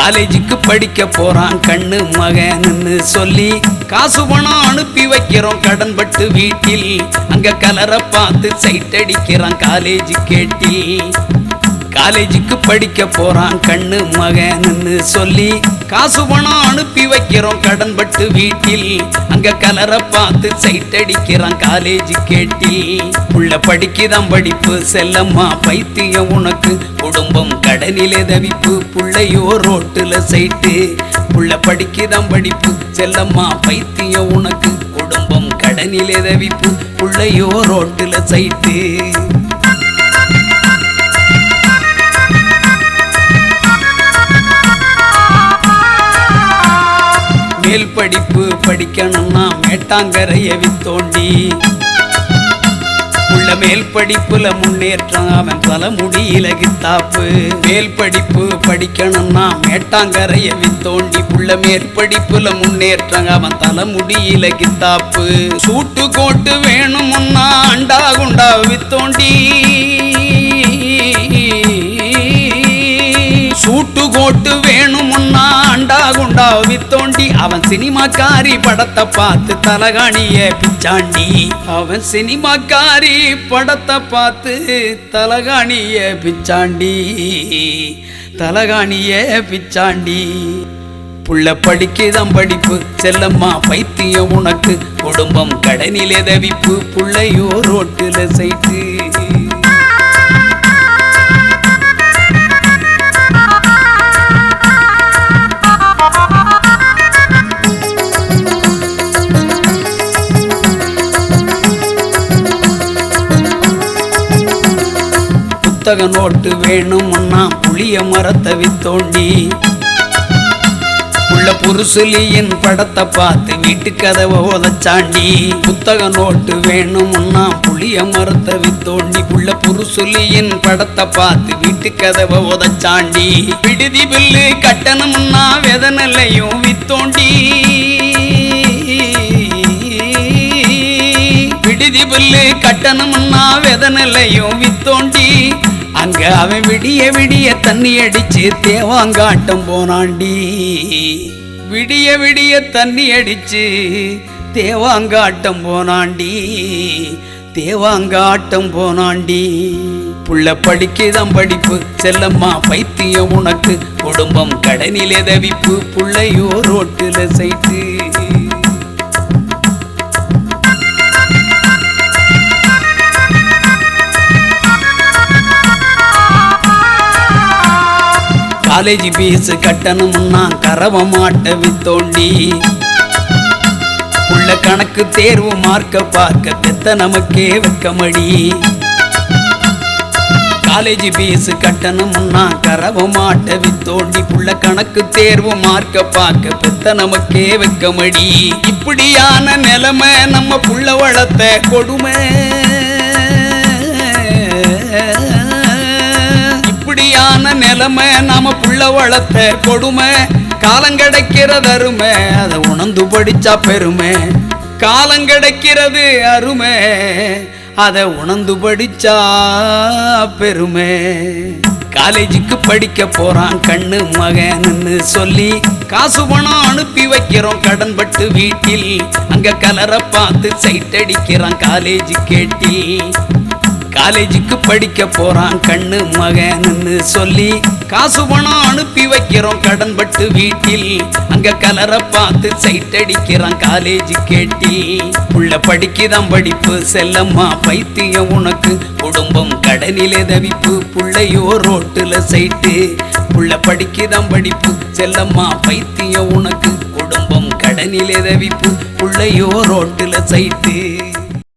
காலேஜுக்கு படிக்க போறான் கண்ணு மகன்னு சொல்லி காசு பணம் அனுப்பி வைக்கிறோம் கடன் பட்டு வீட்டில். அங்க கலரை பார்த்து சைட் அடிக்கிறான் காலேஜ் கேட்டி காலேஜுக்கு படிக்க போறான் கண்ணு மகன்னு சொல்லி காசு பணம் அனுப்பி வைக்கிறோம் கடன் பட்டு வீட்டில். அங்க கலரை பார்த்து சைட் அடிக்கிறான் காலேஜ் கேட்டி உள்ள படிக்குதான் படிப்பு செல்லம்மா பைத்தியம் உனக்கு குடும்பம் கடனிலே தவிப்பு புள்ளையோ ரோட்டுல சைட்டு. புள்ள படிக்குதான் படிப்பு செல்லம்மா பைத்தியம் உனக்கு. குடும்பம் கடனிலே தவிப்பு புள்ளையோ ரோட்டுல சைட்டு. மேல் படிப்பு படிக்கணும்னா மேட்டாங்கரைய தோண்டி உள்ள மேல் படிப்புல முன்னேற்றம் அவன் தலைமுடி கித்தாப்பு மேல் படிப்பு படிக்கணும்னா மேட்டாங்கரைய வித்தோண்டி உள்ள மேற்படிப்புல முன்னேற்றம் அவன் தலைமுடி கித்தாப்பு சூட்டு கோட்டு வேணுமுன்னா அண்டா குண்டா வித்தோண்டி. சூட்டு கோட்டு வேணும் அவன் சினிமாக்காரி படத்தை பார்த்து தலகாணிய பிச்சாண்டி. அவன் சினிமாக்காரி படத்தை பார்த்து தலகாணிய பிச்சாண்டி. தலகாணிய பிச்சாண்டி. புள்ள படிக்குதான் படிப்பு செல்லம்மா பைத்தியம் உனக்கு. குடும்பம் கடனிலே தவிப்பு புள்ளையோ ரோட்டில் சைட்டு. புத்தக நோட்டு வேணும்னா புளிய மரத்தை வித்தோண்டி. உள்ள புருசுலியின் படத்தை பார்த்து வீட்டு கதவை ஓதச்சாண்டி புத்தக நோட்டு வேணும்னா புளிய மரத்தை வித்தோண்டி. உள்ள புருசுலியின் படத்தை பார்த்து வீட்டு கதவை ஓதச்சாண்டி விடுதி பில்லு கட்டணம்னா வெதனலையும் வித்தோண்டி. விடுதி பில்லு கட்டணம்னா வெதனலையும் வித்தோண்டி. அங்க அவன் விடிய விடிய தண்ணி அடிச்சு தேவாங்காட்டம் போனாண்டி. விடிய விடிய தண்ணி அடிச்சு தேவாங்காட்டம் போனாண்டி. தேவாங்காட்டம் போனாண்டி. புள்ள படிக்குதான் படிப்பு செல்லம்மா பைத்தியம் உனக்கு. குடும்பம் கடனிலே தவிப்பு புள்ளையோ ரோட்டில் சைத்து. காலேஜ் பீஸ் கட்டணும்னா கரவ மாட்ட வித்தோண்டி. உள்ள கணக்கு தேர்வு மார்க்க பார்க்க பெத்த நமக்கே வெக்கமடி. காலேஜ் பீஸ் கட்டணும்னா கரவ மாட்ட வித்தோண்டி. உள்ள கணக்கு தேர்வு மார்க்க பார்க்க பெத்த நமக்கே வெக்கமடி. இப்படியான நிலைமை நம்ம புள்ள வளர்த்த கொடுமை. நிலைமை நாம புள்ள வளர்த்த கொடுமை. காலம் கிடைக்கிறது அருமை அதை உணர்ந்து படிச்சா பெருமை. காலம் கிடைக்கிறது அருமை அதை உணர்ந்து படிச்சா பெருமை. காலேஜுக்கு படிக்க போறான் கண்ணு மகன்னு சொல்லி காசு பணம் அனுப்பி வைக்கிறோம் கடன் பட்டு வீட்டில். அங்க கலரை பார்த்து சைட் அடிக்கிறான் காலேஜ் கேட்டில். காலேஜுக்கு படிக்க போறான் கண்ணு மகன்னு சொல்லி காசு பணம் அனுப்பி வைக்கிறோம் கடன் பட்டு வீட்டில். அங்க கலரை பார்த்து சைட் அடிக்கிறான் காலேஜ் கேட்டி உள்ள படிக்குதான் படிப்பு செல்லம்மா பைத்தியம் உனக்கு. குடும்பம் கடனிலே தவிப்பு புள்ளையோ ரோட்டுல சைட்டு உள்ள படிக்குதான் படிப்பு செல்லம்மா பைத்தியம் உனக்கு. குடும்பம் கடனிலே தவிப்பு புள்ளையோ ரோட்டுல சைட்டு